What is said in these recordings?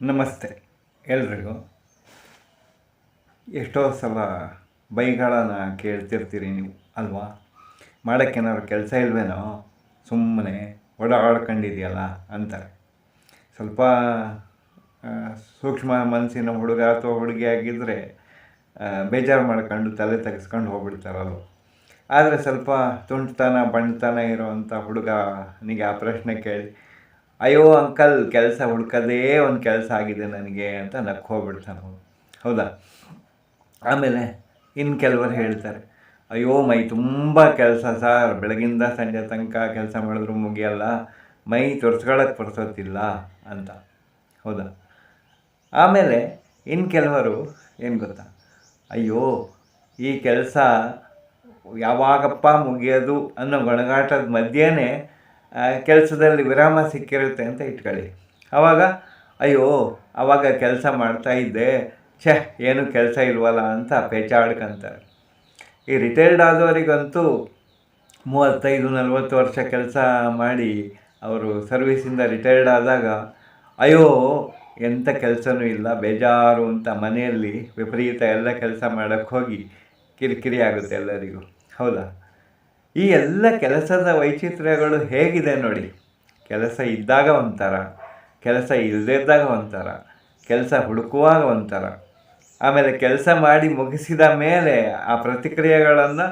ನಮಸ್ತೆ. ಎಲ್ರಿಗೂ ಎಷ್ಟೋ ಸಲ ಬೈಗಳನ್ನ ಕೇಳ್ತಿರ್ತೀರಿ ನೀವು, ಅಲ್ವಾ? ಮಾಡೋಕ್ಕೇನಾದ್ರು ಕೆಲಸ ಇಲ್ವೇನೋ ಸುಮ್ಮನೆ ಓಡಾಡ್ಕೊಂಡಿದೆಯಲ್ಲ ಅಂತಾರೆ. ಸ್ವಲ್ಪ ಸೂಕ್ಷ್ಮ ಮನಸ್ಸಿನ ಹುಡುಗ ಅಥವಾ ಹುಡುಗಿ ಆಗಿದ್ದರೆ ಬೇಜಾರು ಮಾಡ್ಕೊಂಡು ತಲೆ ತೆಗೆಸ್ಕೊಂಡು ಹೋಗ್ಬಿಡ್ತಾರಲ್ವ ಆದರೆ ಸ್ವಲ್ಪ ತುಂಟತನ ಬಣ್ತನ ಇರೋವಂಥ ಹುಡುಗನಿಗೆ ಆ ಪ್ರಶ್ನೆ ಕೇಳಿ ಅಯ್ಯೋ ಅಂಕಲ್, ಕೆಲಸ ಹುಡ್ಕೋದೇ ಒಂದು ಕೆಲಸ ಆಗಿದೆ ನನಗೆ ಅಂತ ನಕ್ಕ ಹೋಗ್ಬಿಡ್ತಾನೆ ಹೌದಾ? ಆಮೇಲೆ ಇನ್ನು ಕೆಲವರು ಹೇಳ್ತಾರೆ, ಅಯ್ಯೋ ಮೈ ತುಂಬ ಕೆಲಸ ಸರ್, ಬೆಳಗಿಂದ ಸಂಜೆ ತನಕ ಕೆಲಸ ಮಾಡಿದ್ರು ಮುಗಿಯಲ್ಲ, ಮೈ ತೊರ್ಸ್ಕೊಳಕ್ಕೆ ಪರ್ಸೋತಿಲ್ಲ ಅಂತ. ಹೌದಾ? ಆಮೇಲೆ ಇನ್ನು ಕೆಲವರು ಏನು ಗೊತ್ತಾ? ಅಯ್ಯೋ, ಈ ಕೆಲಸ ಯಾವಾಗಪ್ಪ ಮುಗಿಯೋದು ಅನ್ನೋ ಗೊಣಗಾಟದ ಮಧ್ಯೆನೇ ಕೆಲಸದಲ್ಲಿ ವಿರಾಮ ಸಿಕ್ಕಿರುತ್ತೆ ಅಂತ ಇಟ್ಕೊಳ್ಳಿ. ಆವಾಗ ಅಯ್ಯೋ ಆವಾಗ ಕೆಲಸ ಮಾಡ್ತಾ ಇದ್ದೆ. ಛೇ, ಏನು ಕೆಲಸ ಇಲ್ವಲ್ಲ ಅಂತ ಪೇಚಾಡ್ಕೊಂತಾರೆ. ಈ ರಿಟೈರ್ಡ್ ಆದವರಿಗಂತೂ ಮೂವತ್ತೈದು, ನಲವತ್ತು ವರ್ಷ ಕೆಲಸ ಮಾಡಿ ಅವರು ಸರ್ವೀಸಿಂದ ರಿಟೈರ್ಡ್ ಆದಾಗ, ಅಯ್ಯೋ ಎಂಥ ಕೆಲಸನೂ ಇಲ್ಲ, ಬೇಜಾರು ಅಂತ ಮನೆಯಲ್ಲಿ ವಿಪರೀತ ಎಲ್ಲ ಕೆಲಸ ಮಾಡೋಕ್ಕೆ ಹೋಗಿ ಕಿರಿಕಿರಿ ಆಗುತ್ತೆ ಎಲ್ಲರಿಗೂ. ಹೌದಾ? ಈ ಎಲ್ಲ ಕೆಲಸದ ವೈಚಿತ್ರ್ಯಗಳು ಹೇಗಿದೆ ನೋಡಿ. ಕೆಲಸ ಇದ್ದಾಗ ಒಂಥರ, ಕೆಲಸ ಇಲ್ಲದಿದ್ದಾಗ ಒಂಥರ, ಕೆಲಸ ಹುಡುಕುವಾಗ ಒಂಥರ. ಆಮೇಲೆ ಕೆಲಸ ಮಾಡಿ ಮುಗಿಸಿದ ಮೇಲೆ ಆ ಪ್ರತಿಕ್ರಿಯೆಗಳನ್ನು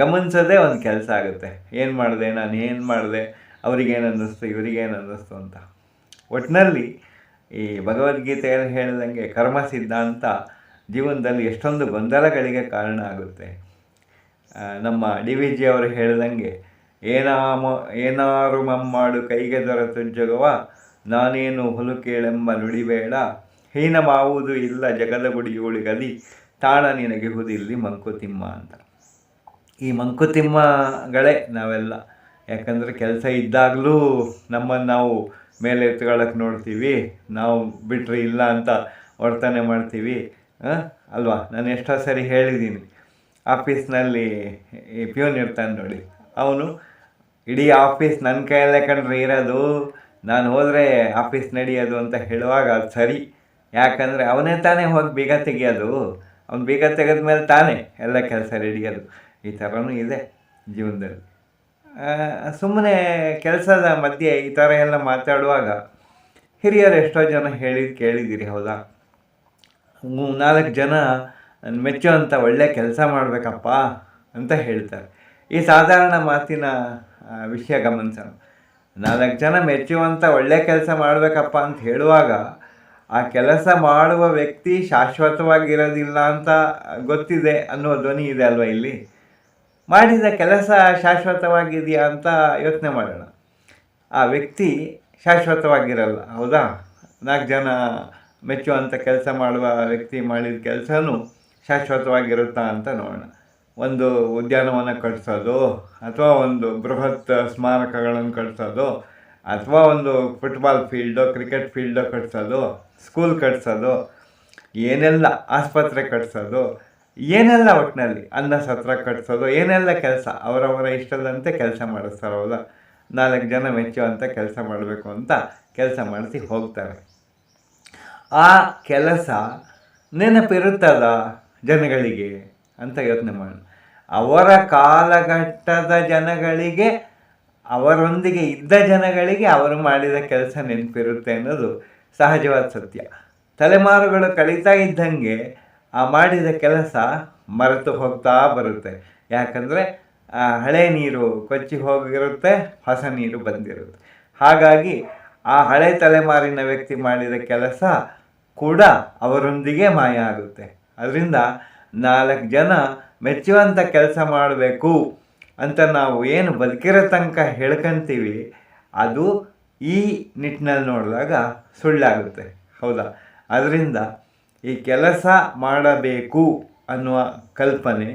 ಗಮನಿಸೋದೇ ಒಂದು ಕೆಲಸ ಆಗುತ್ತೆ. ಏನು ಮಾಡಿದೆ, ನಾನು ಏನು ಮಾಡಿದೆ ಅವ್ರಿಗೇನು ಅನ್ನಿಸ್ತು ಇವರಿಗೇನು ಅನ್ನಿಸ್ತು ಅಂತ. ಒಟ್ಟಿನಲ್ಲಿ ಈ ಭಗವದ್ಗೀತೆಯಲ್ಲಿ ಹೇಳಿದಂಗೆ ಕರ್ಮ ಸಿದ್ಧಾಂತ ಜೀವನದಲ್ಲಿ ಎಷ್ಟೊಂದು ಗೊಂದಲಗಳಿಗೆ ಕಾರಣ ಆಗುತ್ತೆ. ನಮ್ಮ ಡಿ ವಿ ಜಿ ಅವರು ಹೇಳಿದಂಗೆ, ಏನಾಮ, ಏನಾರು ಮಮ್ಮಾಡು ಕೈಗೆ ದೊರೆತು ಜಗವ, ನಾನೇನು ಹುಲು ಕೇಳೆಂಬ ನುಡಿಬೇಡ ಹೀನಮಾವುದು ಇಲ್ಲ ಜಗದ ಗುಡಿಯುಳಿಗಲಿ ತಾಣ ನಿನಗಿಹುದಿಲ್ಲಿ ಮಂಕುತಿಮ್ಮ ಅಂತ. ಈ ಮಂಕುತಿಮ್ಮಗಳೇ ನಾವೆಲ್ಲ. ಯಾಕಂದರೆ ಕೆಲಸ ಇದ್ದಾಗಲೂ ನಮ್ಮನ್ನು ನಾವು ಮೇಲೆ ಎತ್ಕೊಳ್ಳೋಕೆ ನೋಡ್ತೀವಿ, ನಾವು ಬಿಟ್ಟರೆ ಇಲ್ಲ ಅಂತ ವರ್ತನೆ ಮಾಡ್ತೀವಿ? ಅಲ್ವಾ? ನಾನು ಎಷ್ಟೋ ಸರಿ ಹೇಳಿದ್ದೀನಿ ಆಫೀಸ್ನಲ್ಲಿ ಈ ಪ್ಯೂನ್ ಇರ್ತಾನೆ ನೋಡಿ. ಅವನು, ಇಡೀ ಆಫೀಸ್ ನನ್ನ ಕೈಯಲ್ಲೇ ಕಂಡ್ರೆ ಇರೋದು, ನಾನು ಹೋದರೆ ಆಫೀಸ್ ನಡೆಯೋದು ಅಂತ ಹೇಳುವಾಗ ಅದು ಸರಿ. ಯಾಕಂದರೆ ಅವನೇ ತಾನೇ ಹೋಗಿ ಬೀಗ ತೆಗಿಯೋದು. ಅವ್ನು ಬೀಗ ತೆಗೆದ ಮೇಲೆ ತಾನೇ ಎಲ್ಲ ಕೆಲಸ ರೆಡಿಯೋದು ಈ ಥರನೂ ಇದೆ ಜೀವನದಲ್ಲಿ. ಸುಮ್ಮನೆ ಕೆಲಸದ ಮಧ್ಯೆ ಈ ಥರ ಎಲ್ಲ ಮಾತಾಡುವಾಗ ಹಿರಿಯರು ಎಷ್ಟೋ ಜನ ಹೇಳಿದ್ದು ಕೇಳಿದ್ದೀರಿ, ಹೌದಾ? ನಾಲ್ಕು ಜನ ನನ್ ಅಂಥ ಒಳ್ಳೆಯ ಕೆಲಸ ಮಾಡಬೇಕಪ್ಪ ಅಂತ ಹೇಳ್ತಾರೆ. ಈ ಸಾಧಾರಣ ಮಾತಿನ ವಿಷಯ ಗಮನಿಸೋಣ. ನಾಲ್ಕು ಜನ ಮೆಚ್ಚುವಂಥ ಒಳ್ಳೆಯ ಕೆಲಸ ಮಾಡಬೇಕಪ್ಪ ಅಂತ ಹೇಳುವಾಗ ಆ ಕೆಲಸ ಮಾಡುವ ವ್ಯಕ್ತಿ ಶಾಶ್ವತವಾಗಿರೋದಿಲ್ಲ ಅಂತ ಗೊತ್ತಿದೆ ಅನ್ನೋ ಧ್ವನಿ ಇದೆ ಅಲ್ವಾ ಇಲ್ಲಿ? ಮಾಡಿದ ಕೆಲಸ ಶಾಶ್ವತವಾಗಿದೆಯಾ ಅಂತ ಯೋಚನೆ ಮಾಡೋಣ. ಆ ವ್ಯಕ್ತಿ ಶಾಶ್ವತವಾಗಿರಲ್ಲ, ಹೌದಾ? ನಾಲ್ಕು ಜನ ಮೆಚ್ಚುವಂಥ ಕೆಲಸ ಮಾಡುವ ವ್ಯಕ್ತಿ ಮಾಡಿದ ಕೆಲಸನೂ ಶಾಶ್ವತವಾಗಿರುತ್ತಾ ಅಂತ ನೋಡೋಣ. ಒಂದು ಉದ್ಯಾನವನ ಕಟ್ಟಿಸೋದು ಅಥವಾ ಒಂದು ಬೃಹತ್ ಸ್ಮಾರಕಗಳನ್ನು ಕಟ್ಟಿಸೋದು ಅಥವಾ ಒಂದು ಫುಟ್ಬಾಲ್ ಫೀಲ್ಡು ಕ್ರಿಕೆಟ್ ಫೀಲ್ಡು ಕಟ್ಟಿಸೋದು ಸ್ಕೂಲ್ ಕಟ್ಸೋದು, ಏನೆಲ್ಲ ಆಸ್ಪತ್ರೆ ಕಟ್ಟಿಸೋದು ಏನೆಲ್ಲ ಒಟ್ಟಿನಲ್ಲಿ ಅನ್ನ ಸತ್ರ ಕಟ್ಟಿಸೋದು ಏನೆಲ್ಲ ಕೆಲಸ ಅವರವರ ಇಷ್ಟದಂತೆ ಕೆಲಸ ಮಾಡಿಸ್ತಾರೆ ಹೌದಾ ನಾಲ್ಕು ಜನ ಮೆಚ್ಚುವಂಥ ಕೆಲಸ ಮಾಡಬೇಕು ಅಂತ ಕೆಲಸ ಮಾಡಿಸಿ ಹೋಗ್ತಾರೆ. ಆ ಕೆಲಸ ನೆನಪಿರುತ್ತದ? ಜನಗಳಿಗೆ ಅಂತ ಯೋಚನೆ ಮಾಡೋಣ. ಅವರ ಕಾಲಘಟ್ಟದ ಜನಗಳಿಗೆ, ಅವರೊಂದಿಗೆ ಇದ್ದ ಜನಗಳಿಗೆ ಅವರು ಮಾಡಿದ ಕೆಲಸ ನೆನಪಿರುತ್ತೆ ಅನ್ನೋದು ಸಹಜವಾದ ಸತ್ಯ. ತಲೆಮಾರುಗಳು ಕಳೀತಾ ಇದ್ದಂಗೆ ಆ ಮಾಡಿದ ಕೆಲಸ ಮರೆತು ಹೋಗ್ತಾ ಬರುತ್ತೆ. ಯಾಕಂದರೆ ಹಳೆ ನೀರು ಕೊಚ್ಚಿ ಹೋಗಿರುತ್ತೆ, ಹೊಸ ನೀರು ಬಂದಿರುತ್ತೆ. ಹಾಗಾಗಿ ಆ ಹಳೆ ತಲೆಮಾರಿನ ವ್ಯಕ್ತಿ ಮಾಡಿದ ಕೆಲಸ ಕೂಡ ಅವರೊಂದಿಗೆ ಮಾಯ ಆಗುತ್ತೆ. ಅದರಿಂದ ನಾಲ್ಕು ಜನ ಮೆಚ್ಚುವಂಥ ಕೆಲಸ ಮಾಡಬೇಕು ಅಂತ ನಾವು ಏನು ಬದುಕಿರೋ ತನಕ ಹೇಳ್ಕೊಂತೀವಿ, ಅದು ಈ ನಿಟ್ಟಿನಲ್ಲಿ ನೋಡಿದಾಗ ಸುಳ್ಳಾಗುತ್ತೆ. ಹೌದಾ? ಅದರಿಂದ ಈ ಕೆಲಸ ಮಾಡಬೇಕು ಅನ್ನುವ ಕಲ್ಪನೆ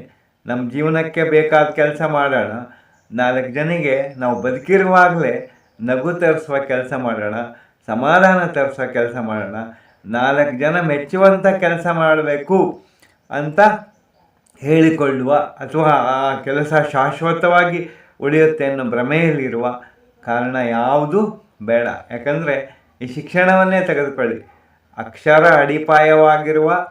ನಮ್ಮ ಜೀವನಕ್ಕೆ ಬೇಕಾದ ಕೆಲಸ ಮಾಡೋಣ. ನಾಲ್ಕು ಜನಿಗೆ ನಾವು ಬದುಕಿರುವಾಗಲೇ ನಗು ತರಿಸುವ ಕೆಲಸ ಮಾಡೋಣ, ಸಮಾಧಾನ ತರಿಸೋ ಕೆಲಸ ಮಾಡೋಣ. ನಾಲ್ಕು ಜನ ಮೆಚ್ಚುವಂಥ ಕೆಲಸ ಮಾಡಬೇಕು ಅಂತ ಹೇಳಿಕೊಳ್ಳುವ ಅಥವಾ ಆ ಕೆಲಸ ಶಾಶ್ವತವಾಗಿ ಉಳಿಯುತ್ತೆ ಅನ್ನೋ ಭ್ರಮೆಯಲ್ಲಿರುವ ಕಾರಣ ಯಾವುದು? ಬೇಡ. ಯಾಕಂದರೆ ಈ ಶಿಕ್ಷಣವನ್ನೇ ತೆಗೆದುಕೊಳ್ಳಿ. ಅಕ್ಷರ ಅಡಿಪಾಯವಾಗಿರುವ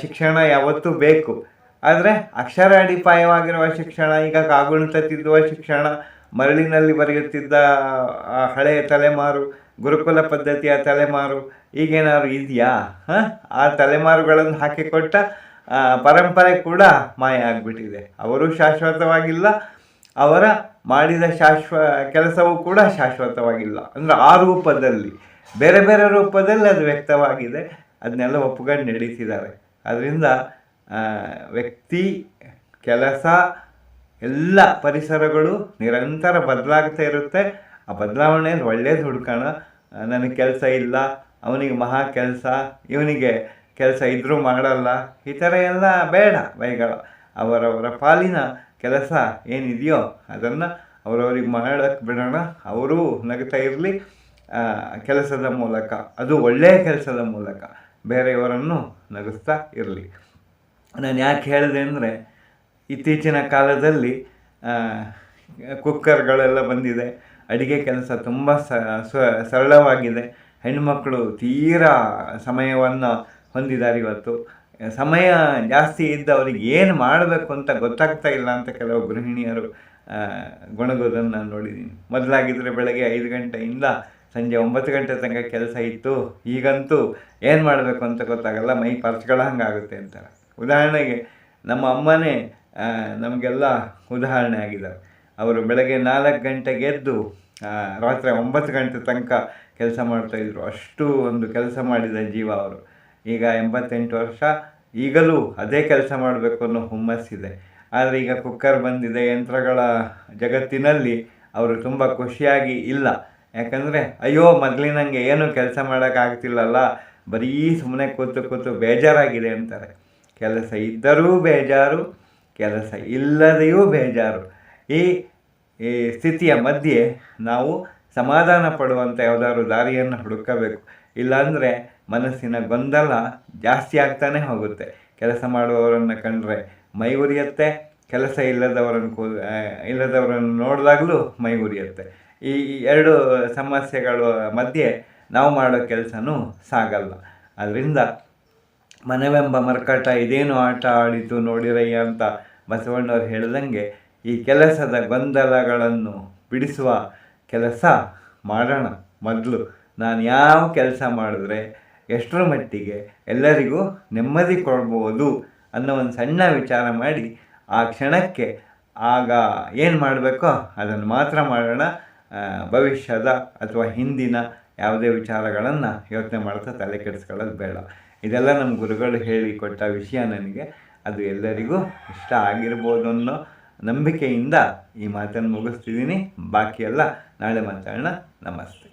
ಶಿಕ್ಷಣ ಯಾವತ್ತೂ ಬೇಕು. ಆದರೆ ಅಕ್ಷರ ಅಡಿಪಾಯವಾಗಿರುವ ಶಿಕ್ಷಣ, ಈಗ ಕಾಗುಣಿತ ತಿದ್ದುವ ಶಿಕ್ಷಣ, ಮರಳಿನಲ್ಲಿ ಬರೆಯುತ್ತಿದ್ದ ಹಳೆಯ ತಲೆಮಾರು ಗುರುಕುಲ ಪದ್ಧತಿಯ ತಲೆಮಾರು ಈಗೇನಾದ್ರು ಇದೆಯಾ? ಹಾಂ? ಆ ತಲೆಮಾರುಗಳನ್ನು ಹಾಕಿಕೊಟ್ಟ ಪರಂಪರೆ ಕೂಡ ಮಾಯ ಆಗಿಬಿಟ್ಟಿದೆ. ಅವರು ಶಾಶ್ವತವಾಗಿಲ್ಲ, ಅವರ ಮಾಡಿದ ಶಾಶ್ವ, ಕೆಲಸವೂ ಕೂಡ ಶಾಶ್ವತವಾಗಿಲ್ಲ. ಅಂದರೆ ಆ ರೂಪದಲ್ಲಿ, ಬೇರೆ ಬೇರೆ ರೂಪದಲ್ಲಿ ಅದು ವ್ಯಕ್ತವಾಗಿದೆ, ಅದನ್ನೆಲ್ಲ ಒಪ್ಕೊಂಡು ನಡೀತಿದ್ದಾರೆ. ಅದರಿಂದ ವ್ಯಕ್ತಿ, ಕೆಲಸ, ಎಲ್ಲ ಪರಿಸರಗಳು ನಿರಂತರ ಬದಲಾಗ್ತಾ ಇರುತ್ತೆ. ಆ ಬದಲಾವಣೆಯಲ್ಲಿ ಒಳ್ಳೇದು ಹುಡ್ಕೋಣ. ನನಗೆ ಕೆಲಸ ಇಲ್ಲ, ಅವನಿಗೆ ಮಹಾ ಕೆಲಸ, ಇವನಿಗೆ ಕೆಲಸ ಇದ್ದರೂ ಮಾಡಲ್ಲ. ಈ ಥರ ಎಲ್ಲ ಬೇಡ ಬೈಗಳ. ಅವರವರ ಪಾಲಿನ ಕೆಲಸ ಏನಿದೆಯೋ ಅದನ್ನು ಅವರವ್ರಿಗೆ ಮಾಡೋಕ್ಕೆ ಬಿಡೋಣ. ಅವರೂ ನಗ್ತಾ ಇರಲಿ. ಕೆಲಸದ ಮೂಲಕ. ಅದು ಒಳ್ಳೆಯ ಕೆಲಸದ ಮೂಲಕ. ಬೇರೆಯವರನ್ನು ನಗಿಸ್ತಾ ಇರಲಿ. ನಾನು ಯಾಕೆ ಹೇಳಿದೆ ಅಂದರೆ, ಇತ್ತೀಚಿನ ಕಾಲದಲ್ಲಿ ಕುಕ್ಕರ್ಗಳೆಲ್ಲ ಬಂದಿದೆ. ಅಡಿಗೆ ಕೆಲಸ ತುಂಬ ಸರಳವಾಗಿದೆ. ಹೆಣ್ಣುಮಕ್ಕಳು ತೀರಾ ಸಮಯವನ್ನು ಹೊಂದಿದ್ದಾರೆ ಇವತ್ತು. ಸಮಯ ಜಾಸ್ತಿ ಇದ್ದವರಿಗೆ ಏನು ಮಾಡಬೇಕು ಅಂತ ಗೊತ್ತಾಗ್ತಾ ಇಲ್ಲ ಅಂತ ಕೆಲವು ಗೃಹಿಣಿಯರು ಗೊಣಗೋದನ್ನು ನಾನು ನೋಡಿದ್ದೀನಿ ಮೊದಲಾಗಿದ್ದರೆ ಬೆಳಗ್ಗೆ ಐದು ಗಂಟೆಯಿಂದ ಸಂಜೆ ಒಂಬತ್ತು ಗಂಟೆ ತನಕ ಕೆಲಸ ಇತ್ತು. ಈಗಂತೂ ಏನು ಮಾಡಬೇಕು ಅಂತ ಗೊತ್ತಾಗಲ್ಲ, ಮೈ ಪರ್ಚ್ಗಳ ಹಂಗಾಗುತ್ತೆ ಅಂತಾರೆ. ಉದಾಹರಣೆಗೆ ನಮ್ಮ ಅಮ್ಮನೇ ನಮಗೆಲ್ಲ ಉದಾಹರಣೆ ಆಗಿದ್ದಾರೆ ಅವರು ಬೆಳಗ್ಗೆ ನಾಲ್ಕು ಗಂಟೆಗೆ ಎದ್ದು ರಾತ್ರಿ ಒಂಬತ್ತು ಗಂಟೆ ತನಕ ಕೆಲಸ ಮಾಡ್ತಾಯಿದ್ರು ಅಷ್ಟು ಒಂದು ಕೆಲಸ ಮಾಡಿದ ಜೀವ ಅವರು. ಈಗ ಎಂಬತ್ತೆಂಟು ವರ್ಷ, ಈಗಲೂ ಅದೇ ಕೆಲಸ ಮಾಡಬೇಕು ಅನ್ನೋ ಹುಮ್ಮಸ್ಸಿದೆ. ಆದರೆ ಈಗ ಕುಕ್ಕರ್ ಬಂದಿದೆ, ಯಂತ್ರಗಳ ಜಗತ್ತಿನಲ್ಲಿ ಅವರು ತುಂಬ ಖುಷಿಯಾಗಿ ಇಲ್ಲ. ಯಾಕಂದರೆ, ಅಯ್ಯೋ ಮೊದಲಿನಂಗೆ ಏನು ಕೆಲಸ ಮಾಡೋಕ್ಕಾಗ್ತಿಲ್ಲಲ್ಲ ಬರೀ ಸುಮ್ಮನೆ ಕೂತು ಕೂತು ಬೇಜಾರಾಗಿದೆ ಅಂತಾರೆ. ಕೆಲಸ ಇದ್ದರೂ ಬೇಜಾರು, ಕೆಲಸ ಇಲ್ಲದೆಯೂ ಬೇಜಾರು. ಈ ಈ ಸ್ಥಿತಿಯ ಮಧ್ಯೆ ನಾವು ಸಮಾಧಾನ ಪಡುವಂಥ ಯಾವುದಾದ್ರು ದಾರಿಯನ್ನು ಹುಡುಕಬೇಕು. ಇಲ್ಲಾಂದರೆ ಮನಸ್ಸಿನ ಗೊಂದಲ ಜಾಸ್ತಿ ಆಗ್ತಾನೆ ಹೋಗುತ್ತೆ. ಕೆಲಸ ಮಾಡುವವರನ್ನು ಕಂಡರೆ ಮೈ ಉರಿಯುತ್ತೆ. ಕೆಲಸ ಇಲ್ಲದವರನ್ನು ಕೂ ಇಲ್ಲದವರನ್ನು ನೋಡಿದಾಗಲೂ ಮೈ ಉರಿಯುತ್ತೆ. ಈ ಎರಡು ಸಮಸ್ಯೆಗಳ ಮಧ್ಯೆ ನಾವು ಮಾಡೋ ಕೆಲಸನೂ ಸಾಗಲ್ಲ. ಅದರಿಂದ ಮನವೆಂಬ ಮರ್ಕಟ, ಇದೇನು ಆಟ ಆಡಿತು ನೋಡಿರಯ್ಯ ಅಂತ ಬಸವಣ್ಣವ್ರು ಹೇಳ್ದಂಗೆ ಈ ಕೆಲಸದ ಗೊಂದಲಗಳನ್ನು ಬಿಡಿಸುವ ಕೆಲಸ ಮಾಡೋಣ. ಮೊದಲು ನಾನು ಯಾವ ಕೆಲಸ ಮಾಡಿದ್ರೆ ಎಷ್ಟರ ಮಟ್ಟಿಗೆ ಎಲ್ಲರಿಗೂ ನೆಮ್ಮದಿ ಕೊಡ್ಬೋದು ಅನ್ನೋ ಒಂದು ಸಣ್ಣ ವಿಚಾರ ಮಾಡಿ ಆ ಕ್ಷಣಕ್ಕೆ ಆಗ ಏನು ಮಾಡಬೇಕೋ ಅದನ್ನು ಮಾತ್ರ ಮಾಡೋಣ. ಭವಿಷ್ಯದ ಅಥವಾ ಹಿಂದಿನ ಯಾವುದೇ ವಿಚಾರಗಳನ್ನು ಯೋಚನೆ ಮಾಡ್ತಾ ತಲೆ ಕೆಡಿಸ್ಕೊಳ್ಳೋದು ಬೇಡ. ಇದೆಲ್ಲ ನಮ್ಮ ಗುರುಗಳು ಹೇಳಿಕೊಟ್ಟ ವಿಷಯ ನನಗೆ. ಅದು ಎಲ್ಲರಿಗೂ ಇಷ್ಟ ಆಗಿರ್ಬೋದು ಅನ್ನೋ ನಂಬಿಕೆಯಿಂದ ಈ ಮಾತನ್ನು ಮುಗಿಸ್ತಿದ್ದೀನಿ. ಬಾಕಿ ಎಲ್ಲ ನಾಳೆ ಮಾತಾಡೋಣ. ನಮಸ್ತೆ.